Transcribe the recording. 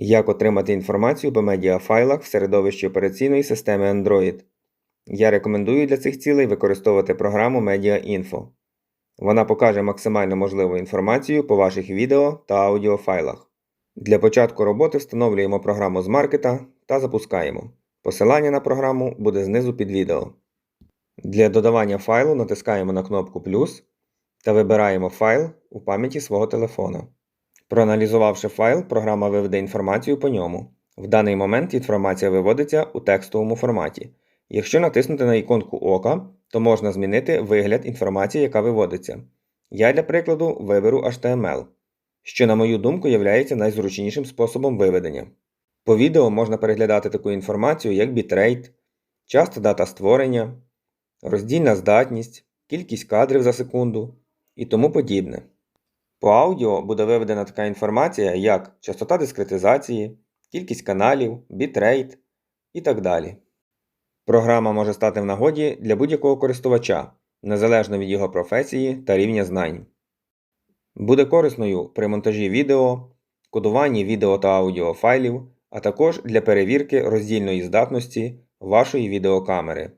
Як отримати інформацію по медіафайлах в середовищі операційної системи Android? Я рекомендую для цих цілей використовувати програму MediaInfo. Вона покаже максимально можливу інформацію по ваших відео та аудіофайлах. Для початку роботи встановлюємо програму з маркета та запускаємо. Посилання на програму буде знизу під відео. Для додавання файлу натискаємо на кнопку плюс та вибираємо файл у пам'яті свого телефона. Проаналізувавши файл, програма виведе інформацію по ньому. В даний момент інформація виводиться у текстовому форматі. Якщо натиснути на іконку ока, то можна змінити вигляд інформації, яка виводиться. Я для прикладу виберу HTML, що, на мою думку, є найзручнішим способом виведення. По відео можна переглядати таку інформацію, як бітрейт, час та дата створення, роздільна здатність, кількість кадрів за секунду і тому подібне. По аудіо буде виведена така інформація, як частота дискретизації, кількість каналів, бітрейт і так далі. Програма може стати в нагоді для будь-якого користувача, незалежно від його професії та рівня знань. Буде корисною при монтажі відео, кодуванні відео та аудіофайлів, а також для перевірки роздільної здатності вашої відеокамери.